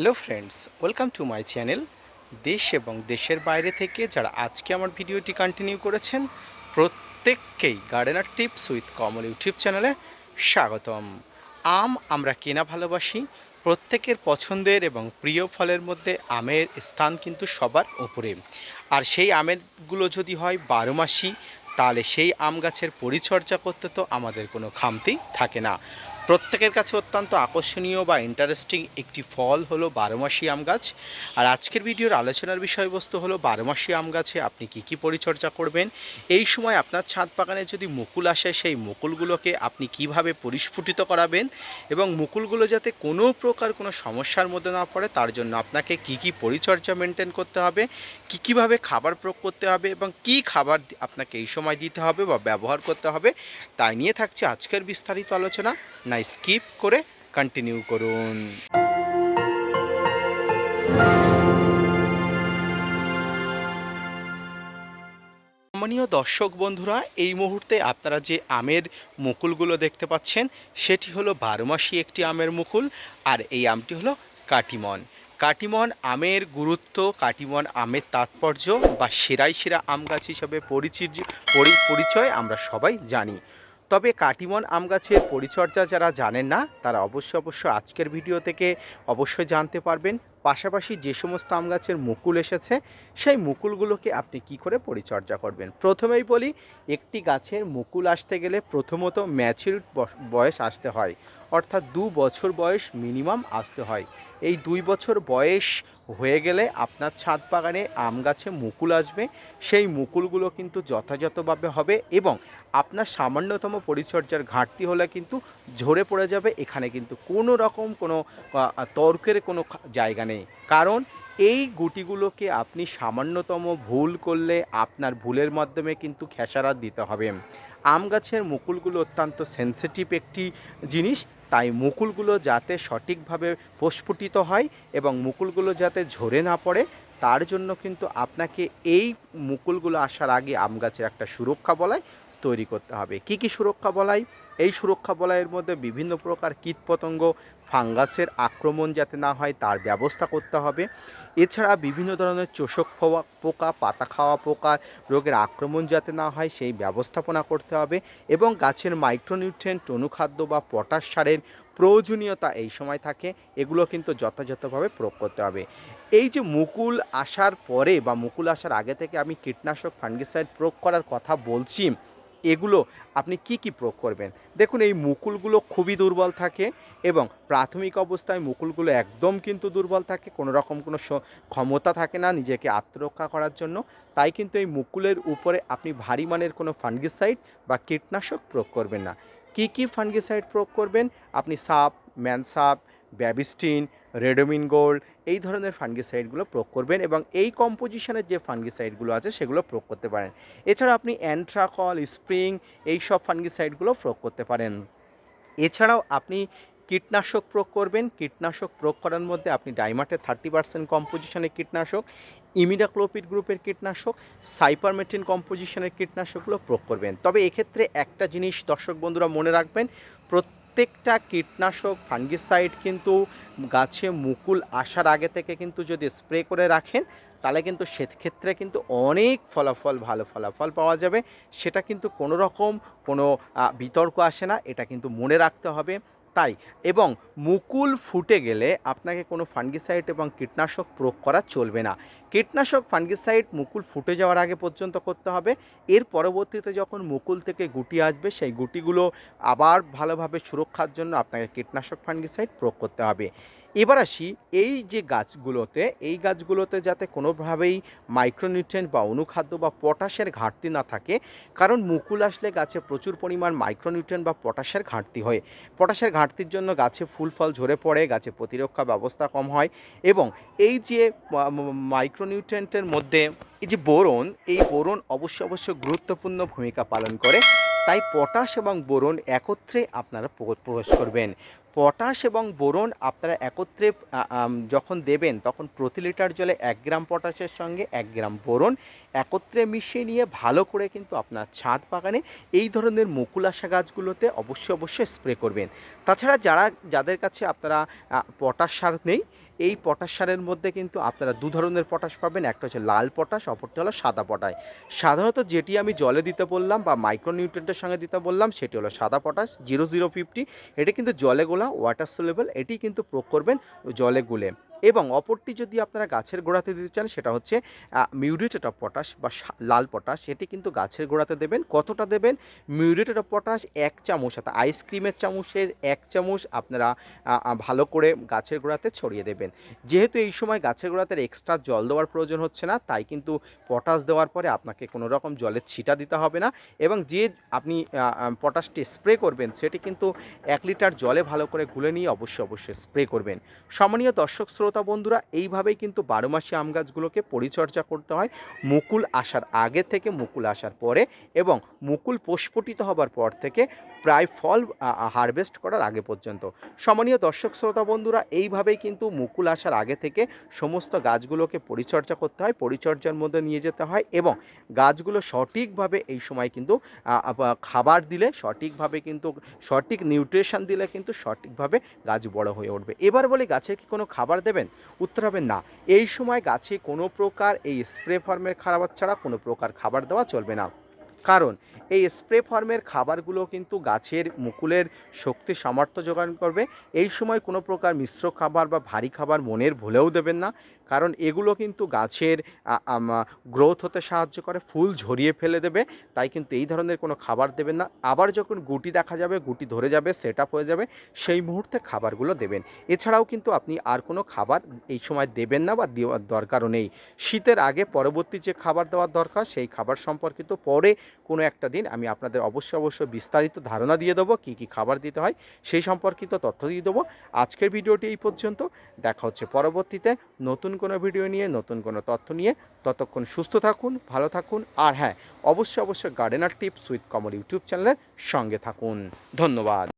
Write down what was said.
Hello friends, welcome to my channel. দেশ এবং দেশের বাইরে থেকে যারা আজকে আমার ভিডিওটি কন্টিনিউ করেছেন, প্রত্যেককেই gardener tips with Kamal YouTube চ্যানেলে স্বাগতম। আম আমরা কেনা ভালোবাসি, প্রত্যেকের পছন্দের এবং প্রিয় ফলের মধ্যে আমের স্থান কিন্তু সবার উপরে। আর সেই আমেরগুলো যদি হয় বারো মাসি, তাহলে সেই আম গাছের পরিচর্যা করতে তো আমাদের কোনো খামতি থাকে না। প্রত্যেকের কাছে অত্যন্ত আকর্ষণীয় বা ইন্টারেস্টিং একটি ফল হলো বারোমাসি আম গাছ। আর আজকের ভিডিওর আলোচনার বিষয়বস্তু হলো বারোমাসি আম গাছে আপনি কি কি পরিচর্যা করবেন? এই সময় আপনার ছাদ বাগানে যদি মুকুল আসে, সেই মুকুলগুলোকে আপনি কীভাবে পরিস্ফুটিত করাবেন? এবং মুকুলগুলো যাতে কোনো প্রকার কোনো সমস্যার মধ্যে না পড়ে, তার জন্য আপনাকে কি কি পরিচর্যা মেনটেন করতে হবে? কী কীভাবে খাবার প্রয়োগ করতে হবে? এবং কি খাবার আপনাকে এই সময় দিতে হবে বা ব্যবহার করতে হবে? তাই নিয়ে থাকছে আজকের বিস্তারিত আলোচনা। না স্কিপ করে কন্টিনিউ করুন। সম্মানীয় দর্শক বন্ধুরা, এই মুহূর্তে আপনারা যে আমের মুকুলগুলো দেখতে পাচ্ছেন, সেটি হলো বারোমাসি একটি আমের মুকুল, আর এই আমটি হলো কাটিমন। কাটিমন আমের গুরুত্ব, কাটিমন আমের তাৎপর্য বা সেরাই সেরা আম গাছ হিসাবে পরিচিত পরি- পরিচয় আমরা সবাই জানি। তবে কাটিমন আম গাছের পরিচর্যা যারা জানেন না, তারা অবশ্যই অবশ্যই আজকের ভিডিও থেকে অবশ্যই জানতে পারবেন। পাশাপাশি যে সমস্ত আম গাছের মুকুল এসেছে, সেই মুকুলগুলোকে আপনি কি করে পরিচর্যা করবেন? প্রথমেই বলি, একটি গাছের মুকুল আসতে গেলে প্রথমত ম্যাচিউর বয়স আসতে হয়। অর্থাৎ দু বছর বয়স মিনিমাম আসতে হয়। এই দুই বছর বয়স হয়ে গেলে আপনার ছাদ বাগানে আম গাছে মুকুল আসবে। সেই মুকুলগুলো কিন্তু যথাযথভাবে হবে এবং আপনার সামান্যতম পরিচর্যার ঘাটতি হলে কিন্তু ঝরে পড়ে যাবে। এখানে কিন্তু কোনো রকম কোনো তর্কের কোনো জায়গা নেই। কারণ এই গুটিগুলোকে আপনি সামান্যতম ভুল করলে আপনার ভুলের মাধ্যমে কিন্তু খেসারাত দিতে হবে। আম গাছের মুকুলগুলো অত্যন্ত সেন্সিটিভ একটি জিনিস, তাই মুকুলগুলো যাতে সঠিকভাবে প্রস্ফুটিত হয় এবং মুকুলগুলো যাতে ঝরে না পড়ে, তার জন্য কিন্তু আপনাকে এই মুকুলগুলো আসার আগে আম গাছের একটা সুরক্ষা বলয় তৈরি করতে হবে। কি কি সুরক্ষা বলয় এই সুরক্ষা বলয়ের মধ্যে বিভিন্ন প্রকার কীটপতঙ্গ, ফাঙ্গাসের আক্রমণ যাতে না হয় তার ব্যবস্থা করতে হবে। এছাড়া বিভিন্ন ধরনের চোষক পোকা, পাতা খাওয়া পোকা, রোগের আক্রমণ যাতে না হয় সেই ব্যবস্থাপনা করতে হবে এবং গাছের মাইক্রোনিউট্রিয়েন্ট, অনুখাদ্য বা পটাশ সারের প্রয়োজনীয়তা এই সময় থাকে, এগুলো কিন্তু যথাযথভাবে প্রয়োগ করতে হবে। এই যে মুকুল আসার পরে বা মুকুল আসার আগে থেকে আমি কীটনাশক, ফাঙ্গিসাইড প্রয়োগ করার কথা বলছি এগুলো আপনি কি কি প্রয়োগ করবেন? দেখুন, এই মুকুলগুলো খুবই দুর্বল থাকে এবং প্রাথমিক অবস্থায় মুকুলগুলো একদম কিন্তু দুর্বল থাকে, কোনো রকম কোনো ক্ষমতা থাকে না নিজেকে আত্মরক্ষা করার জন্য। তাই কিন্তু এই মুকুলের উপরে আপনি ভারী মানের কোনো ফাঙ্গিসাইড বা কীটনাশক প্রয়োগ করবেন না। কি কি ফাঙ্গিসাইড প্রয়োগ করবেন? আপনি সাপ, ম্যানসাপ, ব্যাবিস্টিন, রেডোমিন গোল্ড এই ধরনের ফাঙ্গিসাইডগুলো প্রয়োগ করবেন এবং এই কম্পোজিশনের যে ফাঙ্গিসাইডগুলো আছে সেগুলো প্রয়োগ করতে পারেন। এছাড়া আপনি অ্যান্ট্রাকল স্প্রিং এই সব ফাঙ্গিসাইডগুলো প্রয়োগ করতে পারেন। এছাড়াও আপনি কীটনাশক প্রয়োগ করবেন। কীটনাশক প্রয়োগ করার মধ্যে আপনি ডাইমাটের থার্টি পার্সেন্ট কম্পোজিশনের কীটনাশক, ইমিডাক্লোপিড গ্রুপের কীটনাশক সাইপারমেটিন কম্পোজিশনের কীটনাশকগুলো প্রয়োগ করবেন। তবে এক্ষেত্রে একটা জিনিস দর্শক বন্ধুরা মনে রাখবেন প্রত্যেকটা কীটনাশক, ফাঙ্গিসাইড কিন্তু গাছে মুকুল আসার আগে থেকে কিন্তু যদি স্প্রে করে রাখেন, তাহলে কিন্তু সেক্ষেত্রে কিন্তু অনেক ফলাফল, ভালো ফলাফল পাওয়া যাবে। সেটা কিন্তু কোনো রকম কোনো বিতর্ক আসে না। এটা কিন্তু মনে রাখতে হবে। তাই। এবং মুকুল ফুটে গেলে আপনাকে কোনো ফাঙ্গিসাইড এবং কীটনাশক প্রয়োগ করা চলবে না। কীটনাশক, ফাঙ্গিসাইড মুকুল ফুটে যাওয়ার আগে পর্যন্ত করতে হবে। এর পরবর্তীতে যখন মুকুল থেকে গুটি আসবে, সেই গুটিগুলো আবার ভালোভাবে সুরক্ষার জন্য আপনাকে কীটনাশক, ফাঙ্গিসাইড প্রয়োগ করতে হবে। এবার আসি এই যে গাছগুলোতে, এই গাছগুলোতে যাতে কোনোভাবেই মাইক্রোনিউট্রিয়েন্ট বা অনুখাদ্য বা পটাশের ঘাটতি না থাকে, কারণ মুকুল আসলে গাছে প্রচুর পরিমাণ মাইক্রোনিউট্রিয়েন্ট বা পটাশের ঘাটতি হয়। পটাশের ঘাটতির জন্য গাছে ফুল ফল ঝরে পড়ে, গাছে প্রতিরক্ষা ব্যবস্থা কম হয় এবং এই যে মাইক্রোনিউট্রিয়েন্টের মধ্যে এই যে বোরন, এই বোরন অবশ্য অবশ্য গুরুত্বপূর্ণ ভূমিকা পালন করে। তাই পটাশ এবং বোরন একত্রে আপনারা প্রবেশ করবেন। পটাশ এবং বোরন আপনারা একত্রে যখন দেবেন, তখন প্রতি লিটার জলে এক গ্রাম পটাশের সঙ্গে এক গ্রাম বোরন একত্রে মিশিয়ে নিয়ে ভালো করে কিন্তু আপনার ছাদ বাগানে এই ধরনের মুকুল আসা গাছগুলোতে অবশ্যই অবশ্যই স্প্রে করবেন। তাছাড়া যারা, যাদের কাছে আপনারা পটাশ সার নেই এই পটাশ সারের মধ্যে কিন্তু আপনারা দু ধরনের পটাশ পাবেন। একটা হচ্ছে লাল পটাশ, অপরটি হলো সাদা পটাশ। সাধারণত যেটি আমি জলে দিতে বললাম বা মাইক্রোনিউট্রেন্টের সঙ্গে দিতে বললাম, সেটি হলো সাদা পটাশ জিরো জিরো ফিফটি এটি কিন্তু জলে গোলা ওয়াটার সোলেবল এটি কিন্তু প্রয়োগ করবেন জলে গুলে। এবং অপরটি যদি আপনারা গাছের গোড়াতে দিতে চান, সেটা হচ্ছে মিউরেটেড অফ পটাশ বা লাল পটাশ সেটি কিন্তু গাছের গোড়াতে দেবেন। কতটা দেবেন? মিউরেটেড অফ পটাশ এক চামচ, অর্থাৎ আইসক্রিমের চামচের এক চামচ আপনারা ভালো করে গাছের গোড়াতে ছড়িয়ে দেবেন। যেহেতু এই সময় গাছের গোড়াতে এক্সট্রা জল দেওয়ার প্রয়োজন হচ্ছে না, তাই কিন্তু পটাশ দেওয়ার পরে আপনাকে কোনো রকম জলের ছিটা দিতে হবে না এবং যে আপনি পটাশটি স্প্রে করবেন, সেটি কিন্তু এক লিটার জলে ভালো করে গুলে নিয়ে অবশ্যই অবশ্যই স্প্রে করবেন। সম্মানীয় দর্শক শ্রোতা বন্ধুরা, এইভাবেই কিন্তু বারো মাসি আম গাছগুলোকে পরিচর্যা করতে হয়। মুকুল আসার আগে থেকে মুকুল আসার পরে এবং মুকুল প্রস্ফুটিত হবার পর থেকে প্রায় ফল হারভেস্ট করার আগে পর্যন্ত। সম্মানীয় দর্শক শ্রোতা বন্ধুরা, এইভাবেই কিন্তু মুকুল আসার আগে থেকে সমস্ত গাছগুলোকে পরিচর্যা করতে হয়, পরিচর্যার মধ্যে নিয়ে যেতে হয় এবং গাছগুলো সঠিকভাবে এই সময় কিন্তু খাবার দিলে সঠিকভাবে কিন্তু, সঠিক নিউট্রিশন দিলে কিন্তু সঠিকভাবে গাছ বড় হয়ে উঠবে। এবার বলি গাছে কি কোনো খাবার দেবেন? উত্তর হবে না। এই সময় গাছে কোনো প্রকার এই স্প্রে ফর্মের খারাপ ছাড়া কোনো প্রকার খাবার দেওয়া চলবে না। কারণ এই স্প্রে ফর্মের খাবারগুলো কিন্তু গাছের মুকুলের শক্তি সামর্থ্য যোগান করবে। এই সময় কোনো প্রকার মিশ্র খাবার বা ভারী খাবার মনের ভুলেও দেবেন না, কারণ এগুলো কিন্তু গাছের গ্রোথ হতে সাহায্য করে, ফুল ঝরিয়ে ফেলে দেবে, তাই কিন্তু এই ধরনের কোনো খাবার দেবেন না। আবার যখন গুটি দেখা যাবে, গুটি ধরে যাবে সেট আপ হয়ে যাবে, সেই মুহূর্তে খাবারগুলো দেবেন। এছাড়াও কিন্তু আপনি আর কোনো খাবার এই সময় দেবেন না বা দেওয়ার দরকারও নেই। শীতের আগে পরবর্তী যে খাবার দেওয়ার দরকার, সেই খাবার সম্পর্কিত পরে কোনো একটা দিন আমি আপনাদের অবশ্যই অবশ্য বিস্তারিত ধারণা দিয়ে দেবো, কী কী খাবার দিতে হয়, সেই সম্পর্কিত তথ্য দিয়ে দেবো। আজকের ভিডিওটি এই পর্যন্ত। দেখা হচ্ছে পরবর্তীতে নতুন কোনো ভিডিও নিয়ে, নতুন কোনো তথ্য নিয়ে। ততক্ষণ সুস্থ থাকুন, ভালো থাকুন, আর হ্যাঁ অবশ্য অবশ্য gardener tips with Kamal YouTube চ্যানেলের সঙ্গে থাকুন। ধন্যবাদ।